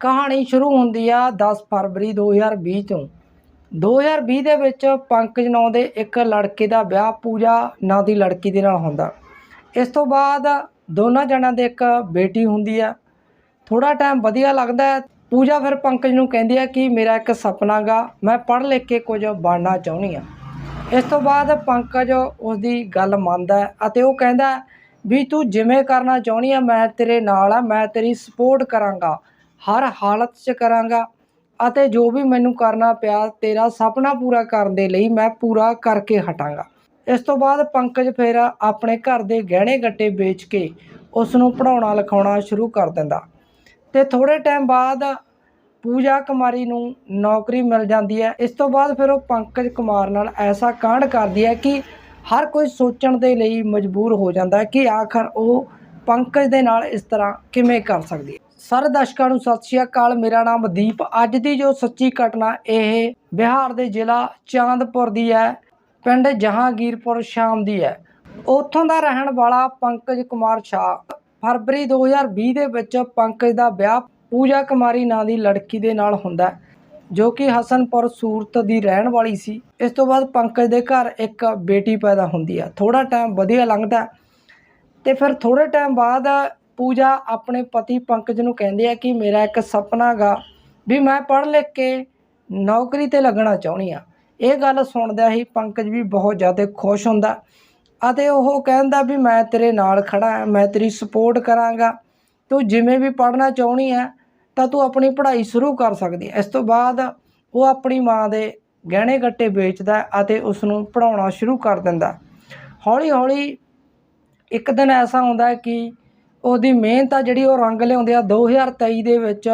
ਕਹਾਣੀ ਸ਼ੁਰੂ ਹੁੰਦੀ ਆ 10 ਫਰਵਰੀ 2020 ਤੋਂ। 2020 ਦੇ ਵਿੱਚ ਪੰਕਜ ਨਾਂ ਦੇ ਇੱਕ ਲੜਕੇ ਦਾ ਵਿਆਹ ਪੂਜਾ ਨਾਂ ਦੀ ਲੜਕੀ ਦੇ ਨਾਲ ਹੁੰਦਾ। ਇਸ ਤੋਂ ਬਾਅਦ ਦੋਨਾਂ ਜਣਾਂ ਦੇ ਇੱਕ ਬੇਟੀ ਹੁੰਦੀ ਆ। ਥੋੜਾ ਟਾਈਮ ਵਧੀਆ ਲੱਗਦਾ ਹੈ। ਪੂਜਾ ਫਿਰ ਪੰਕਜ ਨੂੰ ਕਹਿੰਦੀ ਆ ਕਿ ਮੇਰਾ ਇੱਕ ਸੁਪਨਾ ਗਾ, ਮੈਂ ਪੜ੍ਹ ਲਿਖ ਕੇ ਕੁਝ ਬਣਨਾ ਚਾਹੁੰਦੀ ਆ। ਇਸ ਤੋਂ ਬਾਅਦ ਪੰਕਜ ਉਸ ਦੀ ਗੱਲ ਮੰਨਦਾ ਅਤੇ ਉਹ ਕਹਿੰਦਾ ਵੀ ਤੂੰ ਜਿਵੇਂ ਕਰਨਾ ਚਾਹੁੰਦੀ ਆ, ਮੈਂ ਤੇਰੇ ਨਾਲ ਆ, ਮੈਂ ਤੇਰੀ ਸਪੋਰਟ ਕਰਾਂਗਾ। ਹਰ ਹਾਲਤ 'ਚ ਕਰਾਂਗਾ ਅਤੇ ਜੋ ਵੀ ਮੈਨੂੰ ਕਰਨਾ ਪਿਆ ਤੇਰਾ ਸੁਪਨਾ ਪੂਰਾ ਕਰਨ ਦੇ ਲਈ ਮੈਂ ਪੂਰਾ ਕਰਕੇ ਹਟਾਂਗਾ। ਇਸ ਤੋਂ ਬਾਅਦ ਪੰਕਜ ਫਿਰ ਆਪਣੇ ਘਰ ਦੇ ਗਹਿਣੇ ਗੱਟੇ ਵੇਚ ਕੇ ਉਸ ਨੂੰ ਪੜਾਉਣਾ ਲਿਖਾਉਣਾ ਸ਼ੁਰੂ ਕਰ ਦਿੰਦਾ। ਤੇ ਥੋੜੇ ਟਾਈਮ ਬਾਅਦ ਪੂਜਾ ਕੁਮਾਰੀ ਨੂੰ ਨੌਕਰੀ ਮਿਲ ਜਾਂਦੀ ਹੈ। ਇਸ ਤੋਂ ਬਾਅਦ ਫਿਰ ਉਹ ਪੰਕਜ ਕੁਮਾਰ ਨਾਲ ਐਸਾ ਕਾਂਡ ਕਰਦੀ ਹੈ ਕਿ ਹਰ ਕੋਈ ਸੋਚਣ ਦੇ ਲਈ ਮਜਬੂਰ ਹੋ ਜਾਂਦਾ ਕਿ ਆਖਰ ਉਹ ਪੰਕਜ ਦੇ ਨਾਲ ਇਸ ਤਰ੍ਹਾਂ ਕਿਵੇਂ ਕਰ ਸਕਦੀ ਹੈ। ਸਾਰੇ ਦਰਸ਼ਕਾਂ ਨੂੰ ਸਤਿ ਸ਼੍ਰੀ ਅਕਾਲ। ਮੇਰਾ ਨਾਮ ਦੀਪ। ਅੱਜ ਦੀ ਜੋ ਸੱਚੀ ਘਟਨਾ, ਇਹ ਬਿਹਾਰ ਦੇ ਜ਼ਿਲ੍ਹਾ ਚਾਂਦਪੁਰ ਦੀ ਹੈ। ਪਿੰਡ ਜਹਾਂਗੀਰਪੁਰ ਸ਼ਾਮ ਦੀ ਹੈ। ਉੱਥੋਂ ਦਾ ਰਹਿਣ ਵਾਲਾ ਪੰਕਜ ਕੁਮਾਰ ਸ਼ਾਹ, ਫਰਵਰੀ 2020 ਦੇ ਵਿੱਚ ਪੰਕਜ ਦਾ ਵਿਆਹ ਪੂਜਾ ਕੁਮਾਰੀ ਨਾਂ ਦੀ ਲੜਕੀ ਦੇ ਨਾਲ ਹੁੰਦਾ ਜੋ ਕਿ ਹਸਨਪੁਰ ਸੂਰਤ ਦੀ ਰਹਿਣ ਵਾਲੀ ਸੀ। ਇਸ ਤੋਂ ਬਾਅਦ ਪੰਕਜ ਦੇ ਘਰ ਇੱਕ ਬੇਟੀ ਪੈਦਾ ਹੁੰਦੀ ਹੈ। ਥੋੜਾ ਟਾਈਮ ਵਧੀਆ ਲੰਘਦਾ ਹੈ ਤੇ ਫਿਰ ਥੋੜੇ ਟਾਈਮ ਬਾਅਦ ਪੂਜਾ ਆਪਣੇ ਪਤੀ ਪੰਕਜ ਨੂੰ ਕਹਿੰਦੀ ਹੈ ਕਿ ਮੇਰਾ ਇੱਕ ਸੁਪਨਾ ਗਾ ਵੀ ਮੈਂ ਪੜ੍ਹ ਲਿਖ ਕੇ ਨੌਕਰੀ ਤੇ ਲੱਗਣਾ ਚਾਹੁੰਦੀ ਆ ਇਹ ਗੱਲ ਸੁਣਦਿਆਂ ਹੀ ਪੰਕਜ ਵੀ ਬਹੁਤ ਜ਼ਿਆਦਾ ਖੁਸ਼ ਹੁੰਦਾ ਅਤੇ ਉਹ ਕਹਿੰਦਾ ਵੀ ਮੈਂ ਤੇਰੇ ਨਾਲ ਖੜਾ ਮੈਂ ਤੇਰੀ ਸਪੋਰਟ ਕਰਾਂਗਾ। ਤੂੰ ਜਿਵੇਂ ਵੀ ਪੜ੍ਹਨਾ ਚਾਹੁੰਦੀ ਹੈ, ਤਾਂ ਤੂੰ ਆਪਣੀ ਪੜ੍ਹਾਈ ਸ਼ੁਰੂ ਕਰ ਸਕਦੀ ਹੈ। ਇਸ ਤੋਂ ਬਾਅਦ ਉਹ ਆਪਣੀ ਮਾਂ ਦੇ ਗਹਿਣੇ ਗੱਟੇ ਵੇਚਦਾ ਅਤੇ ਉਸ ਨੂੰ ਪੜਾਉਣਾ ਸ਼ੁਰੂ ਕਰ ਦਿੰਦਾ ਹੌਲੀ ਹੌਲੀ ਇੱਕ ਦਿਨ ਐਸਾ ਹੁੰਦਾ ਕਿ ਉਹਦੀ ਮਿਹਨਤ ਆ ਜਿਹੜੀ ਉਹ ਰੰਗ ਲਿਆਉਂਦੇ ਆ 2023 ਦੇ ਵਿੱਚ।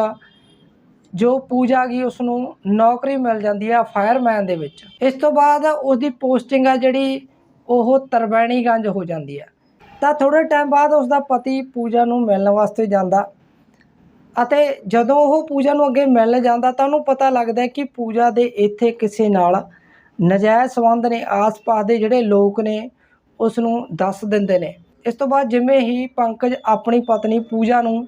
ਜੋ ਪੂਜਾ ਗਈ ਉਸ ਨੂੰ ਨੌਕਰੀ ਮਿਲ ਜਾਂਦੀ ਆ ਫਾਇਰਮੈਨ ਦੇ ਵਿੱਚ। ਇਸ ਤੋਂ ਬਾਅਦ ਉਹਦੀ ਪੋਸਟਿੰਗ ਆ ਜਿਹੜੀ, ਉਹ ਤਰਵੈਣੀਗੰਜ ਹੋ ਜਾਂਦੀ ਆ। ਤਾਂ ਥੋੜੇ ਟਾਈਮ ਬਾਅਦ ਉਸ ਦਾ ਪਤੀ ਪੂਜਾ ਨੂੰ ਮਿਲਣ ਵਾਸਤੇ ਜਾਂਦਾ। ਅਤੇ ਜਦੋਂ ਉਹ ਪੂਜਾ ਨੂੰ ਅੱਗੇ ਮਿਲਣ ਜਾਂਦਾ, ਤਾਂ ਉਹਨੂੰ ਪਤਾ ਲੱਗਦਾ ਕਿ ਪੂਜਾ ਦੇ ਇੱਥੇ ਕਿਸੇ ਨਾਲ ਨਜਾਇਜ਼ ਸੰਬੰਧ ਨੇ। ਆਸ-ਪਾਸ ਦੇ ਜਿਹੜੇ ਲੋਕ ਨੇ ਉਸ ਨੂੰ ਦੱਸ ਦਿੰਦੇ ਨੇ। ਇਸ ਤੋਂ ਬਾਅਦ ਜਿਵੇਂ ਹੀ ਪੰਕਜ ਆਪਣੀ ਪਤਨੀ ਪੂਜਾ ਨੂੰ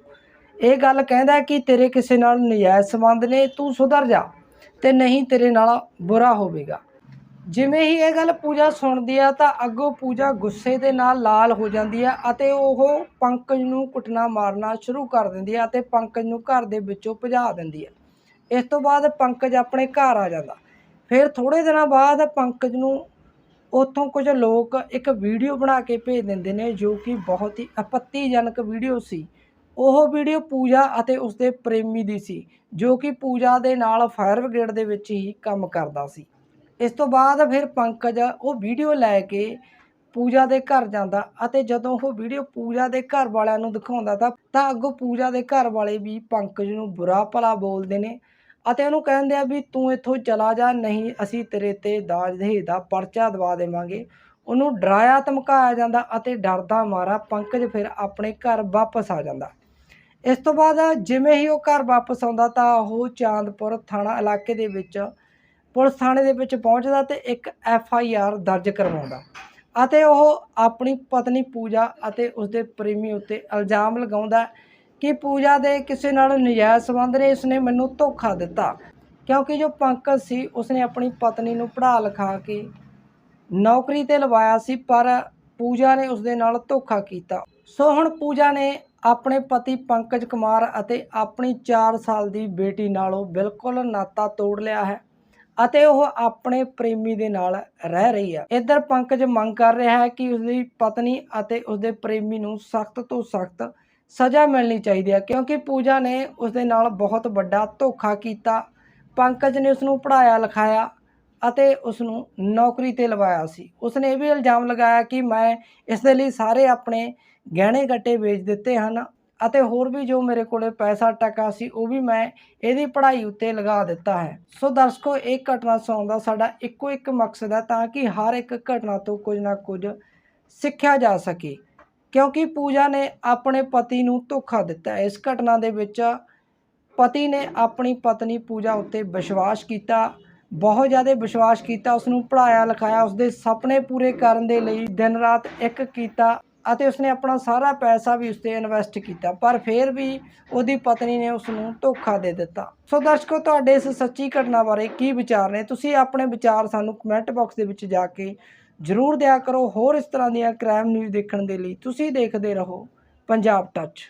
ਇਹ ਗੱਲ ਕਹਿੰਦਾ ਕਿ ਤੇਰੇ ਕਿਸੇ ਨਾਲ ਨਜਾਇਜ਼ ਸੰਬੰਧ ਨੇ, ਤੂੰ ਸੁਧਰ ਜਾ ਤੇ ਨਹੀਂ ਤੇਰੇ ਨਾਲ ਬੁਰਾ ਹੋਵੇਗਾ। ਜਿਵੇਂ ਹੀ ਇਹ ਗੱਲ ਪੂਜਾ ਸੁਣਦੀ ਆ ਤਾਂ ਅੱਗੋਂ ਪੂਜਾ ਗੁੱਸੇ ਦੇ ਨਾਲ ਲਾਲ ਹੋ ਜਾਂਦੀ ਆ ਅਤੇ ਉਹ ਪੰਕਜ ਨੂੰ ਕੁੱਟਣਾ ਮਾਰਨਾ ਸ਼ੁਰੂ ਕਰ ਦਿੰਦੀ ਆ ਅਤੇ ਪੰਕਜ ਨੂੰ ਘਰ ਦੇ ਵਿੱਚੋਂ ਭਜਾ ਦਿੰਦੀ ਆ। ਇਸ ਤੋਂ ਬਾਅਦ ਪੰਕਜ ਆਪਣੇ ਘਰ ਆ ਜਾਂਦਾ। ਫਿਰ ਥੋੜੇ ਦਿਨਾਂ ਬਾਅਦ ਪੰਕਜ ਨੂੰ ਉੱਥੋਂ ਕੁਝ ਲੋਕ ਇੱਕ ਵੀਡੀਓ ਬਣਾ ਕੇ ਭੇਜ ਦਿੰਦੇ ਨੇ ਜੋ ਕਿ ਬਹੁਤ ਹੀ ਆਪੱਤੀਜਨਕ ਵੀਡੀਓ ਸੀ। ਉਹ ਵੀਡੀਓ ਪੂਜਾ ਅਤੇ ਉਸਦੇ ਪ੍ਰੇਮੀ ਦੀ ਸੀ, ਜੋ ਕਿ ਪੂਜਾ ਦੇ ਨਾਲ ਫਾਇਰ ਬ੍ਰਿਗੇਡ ਦੇ ਵਿੱਚ ਹੀ ਕੰਮ ਕਰਦਾ ਸੀ। ਇਸ ਤੋਂ ਬਾਅਦ ਫਿਰ ਪੰਕਜ ਉਹ ਵੀਡੀਓ ਲੈ ਕੇ ਪੂਜਾ ਦੇ ਘਰ ਜਾਂਦਾ ਅਤੇ ਜਦੋਂ ਉਹ ਵੀਡੀਓ ਪੂਜਾ ਦੇ ਘਰ ਵਾਲਿਆਂ ਨੂੰ ਦਿਖਾਉਂਦਾ ਤਾਂ ਤਾਂ ਅੱਗੋਂ ਪੂਜਾ ਦੇ ਘਰ ਵਾਲੇ ਵੀ ਪੰਕਜ ਨੂੰ ਬੁਰਾ ਭਲਾ ਬੋਲਦੇ ਨੇ। ਅਤੇ ਉਹਨੂੰ ਕਹਿੰਦੇ ਆ ਵੀ ਤੂੰ ਇੱਥੋਂ ਚਲਾ ਜਾ, ਨਹੀਂ ਅਸੀਂ ਤੇਰੇ ਤੇ ਦਾਜ ਦਹੇਜ ਦਾ ਪਰਚਾ ਦਵਾ ਦੇਵਾਂਗੇ। ਉਹਨੂੰ ਡਰਾਇਆ, ਧਮਕਾਇਆ ਜਾਂਦਾ ਅਤੇ ਡਰਦਾ ਮਾਰਾ ਪੰਕਜ ਫਿਰ ਆਪਣੇ ਘਰ ਵਾਪਸ ਆ ਜਾਂਦਾ। ਇਸ ਤੋਂ ਬਾਅਦ ਜਿਵੇਂ ਹੀ ਉਹ ਘਰ ਵਾਪਸ ਆਉਂਦਾ ਤਾਂ ਉਹ ਚਾਂਦਪੁਰ ਥਾਣਾ ਇਲਾਕੇ ਦੇ ਵਿੱਚ, ਪੁਲਿਸ ਥਾਣੇ ਦੇ ਵਿੱਚ ਪਹੁੰਚਦਾ ਤੇ ਇੱਕ ਐਫ ਆਈ ਆਰ ਦਰਜ ਕਰਵਾਉਂਦਾ। ਅਤੇ ਉਹ ਆਪਣੀ ਪਤਨੀ ਪੂਜਾ ਅਤੇ ਉਸਦੇ ਪ੍ਰੇਮੀ ਉੱਤੇ ਇਲਜ਼ਾਮ ਲਗਾਉਂਦਾ ਕਿ ਪੂਜਾ ਦੇ ਕਿਸੇ ਨਾਲ ਨਜਾਇਜ਼ ਸੰਬੰਧ ਨੇ ਇਸਨੇ ਮੈਨੂੰ ਧੋਖਾ ਦਿੱਤਾ। ਕਿਉਂਕਿ ਜੋ ਪੰਕਜ ਸੀ, ਉਸਨੇ ਆਪਣੀ ਪਤਨੀ ਨੂੰ ਪੜ੍ਹਾ ਲਿਖਾ ਕੇ ਨੌਕਰੀ ਤੇ ਲਵਾਇਆ ਸੀ, ਪਰ ਪੂਜਾ ਨੇ ਉਸਦੇ ਨਾਲ ਧੋਖਾ ਕੀਤਾ। ਸੋ ਹੁਣ ਪੂਜਾ ਨੇ ਆਪਣੇ ਪਤੀ ਪੰਕਜ ਕੁਮਾਰ ਅਤੇ ਆਪਣੀ 4 ਸਾਲ ਦੀ ਬੇਟੀ ਨਾਲੋਂ ਬਿਲਕੁਲ ਨਾਤਾ ਤੋੜ ਲਿਆ ਹੈ ਅਤੇ ਉਹ ਆਪਣੇ ਪ੍ਰੇਮੀ ਦੇ ਨਾਲ ਰਹਿ ਰਹੀ ਹੈ। ਇੱਧਰ ਪੰਕਜ ਮੰਗ ਕਰ ਰਿਹਾ ਹੈ ਕਿ ਉਸਦੀ ਪਤਨੀ ਅਤੇ ਉਸਦੇ ਪ੍ਰੇਮੀ ਨੂੰ ਸਖਤ ਤੋਂ ਸਖਤ ਸਜ਼ਾ ਮਿਲਣੀ ਚਾਹੀਦੀ ਹੈ ਕਿਉਂਕਿ ਪੂਜਾ ਨੇ ਉਸਦੇ ਨਾਲ ਬਹੁਤ ਵੱਡਾ ਧੋਖਾ ਕੀਤਾ। ਪੰਕਜ ਨੇ ਉਸ ਨੂੰ ਪੜਾਇਆ ਲਿਖਾਇਆ ਅਤੇ ਉਸ ਨੂੰ ਨੌਕਰੀ ਤੇ ਲਵਾਇਆ ਸੀ। ਉਸਨੇ ਇਹ ਵੀ ਇਲਜ਼ਾਮ ਲਗਾਇਆ ਕਿ ਮੈਂ ਇਸ ਦੇ ਲਈ ਸਾਰੇ ਆਪਣੇ ਗਹਿਣੇ ਗੱਟੇ ਵੇਚ ਦਿੱਤੇ ਹਨ ਅਤੇ ਹੋਰ ਵੀ ਜੋ ਮੇਰੇ ਕੋਲੇ ਪੈਸਾ ਟਕਾ ਸੀ, ਉਹ ਵੀ ਮੈਂ ਇਹਦੀ ਪੜ੍ਹਾਈ ਉੱਤੇ ਲਗਾ ਦਿੱਤਾ ਹੈ। ਸੋ ਦਰਸ਼ਕੋ, ਇਹ ਘਟਨਾ ਸੁਣਾਉਣ ਦਾ ਸਾਡਾ ਇੱਕੋ ਇੱਕ ਮਕਸਦ ਹੈ ਤਾਂ ਕਿ ਹਰ ਇੱਕ ਘਟਨਾ ਤੋਂ ਕੁਝ ਨਾ ਕੁਝ ਸਿੱਖਿਆ ਜਾ ਸਕੇ। ਕਿਉਂਕਿ ਪੂਜਾ ਨੇ ਆਪਣੇ ਪਤੀ ਨੂੰ ਧੋਖਾ ਦਿੱਤਾ। ਇਸ ਘਟਨਾ ਦੇ ਵਿੱਚ ਪਤੀ ਨੇ ਆਪਣੀ ਪਤਨੀ ਪੂਜਾ ਉੱਤੇ ਵਿਸ਼ਵਾਸ ਕੀਤਾ। ਬਹੁਤ ਜ਼ਿਆਦਾ ਵਿਸ਼ਵਾਸ ਕੀਤਾ। ਉਸ ਨੂੰ ਪੜਾਇਆ ਲਿਖਾਇਆ ਉਸ ਦੇ ਸੁਪਨੇ ਪੂਰੇ ਕਰਨ ਦੇ ਲਈ ਦਿਨ ਰਾਤ ਇੱਕ ਕੀਤਾ ਅਤੇ ਉਸਨੇ ਆਪਣਾ ਸਾਰਾ ਪੈਸਾ ਵੀ ਉਸ ਤੇ ਇਨਵੈਸਟ ਕੀਤਾ। ਪਰ ਫਿਰ ਵੀ ਉਹਦੀ ਪਤਨੀ ਨੇ ਉਸ ਨੂੰ ਧੋਖਾ ਦੇ ਦਿੱਤਾ। ਸੋ ਦਰਸ਼ਕੋ, ਤੁਹਾਡੇ ਇਸ ਸੱਚੀ ਘਟਨਾ ਬਾਰੇ ਕੀ ਵਿਚਾਰ ਨੇ? ਤੁਸੀਂ ਆਪਣੇ ਵਿਚਾਰ ਸਾਨੂੰ ਕਮੈਂਟ ਬਾਕਸ ਦੇ ਵਿੱਚ ਜਾ ਕੇ ਜ਼ਰੂਰ ਦਿਆ ਕਰੋ ਹੋਰ ਇਸ ਤਰ੍ਹਾਂ ਦੀਆਂ ਕ੍ਰਾਈਮ ਨਿਊਜ਼ ਦੇਖਣ ਦੇ ਲਈ ਤੁਸੀਂ ਦੇਖਦੇ ਰਹੋ ਪੰਜਾਬ ਟੱਚ